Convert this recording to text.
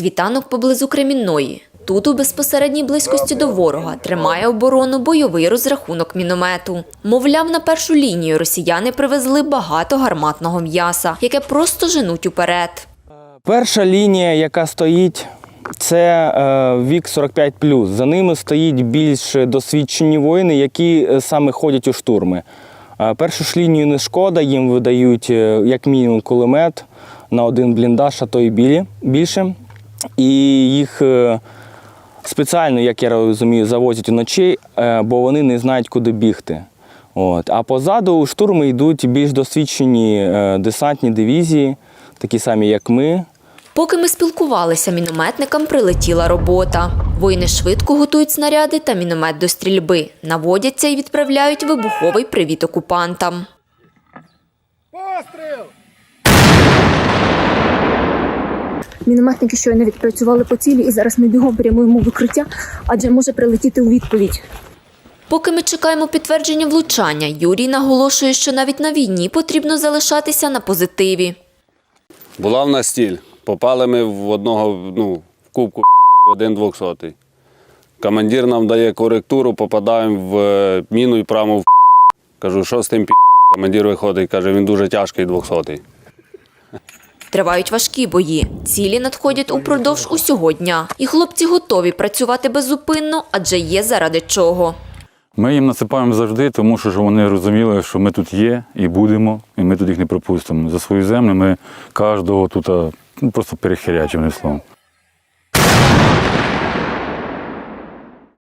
Світанок поблизу Кремінної. Тут у безпосередній близькості до ворога тримає оборону бойовий розрахунок міномету. Мовляв, на першу лінію росіяни привезли багато гарматного м'яса, яке просто женуть уперед. Перша лінія, яка стоїть, це е, вік 45 За ними стоїть більш досвідчені воїни, які е, саме ходять у штурми. Е, першу ж лінію не шкода, їм видають як мінімум кулемет на один бліндаж, а то білі, більше. І їх е, спеціально, як я розумію, завозять уночі, е, бо вони не знають, куди бігти. От. А позаду у штурми йдуть більш досвідчені е, десантні дивізії, такі самі, як ми. Поки ми спілкувалися, мінометникам прилетіла робота. Воїни швидко готують снаряди та міномет до стрільби, наводяться і відправляють вибуховий привіт окупантам. Мінометники щойно відпрацювали по цілі, і зараз ми бігом прямуємо в укриття, адже може прилетіти у відповідь. Поки ми чекаємо підтвердження влучання, Юрій наголошує, що навіть на війні потрібно залишатися на позитиві. Була в нас стіль. Попали ми в одного ну, в кубку один двохсотий. Командир нам дає коректуру, попадаємо в е, міну і прямо в. Кажу, що з тим підером? Командир виходить, каже, він дуже тяжкий двохсотий. Тривають важкі бої. Цілі надходять упродовж усього дня. І хлопці готові працювати беззупинно, адже є заради чого. Ми їм насипаємо завжди, тому що вони розуміли, що ми тут є і будемо, і ми тут їх не пропустимо. За свою землю ми кожного тут ну, просто перехирячимо, словом.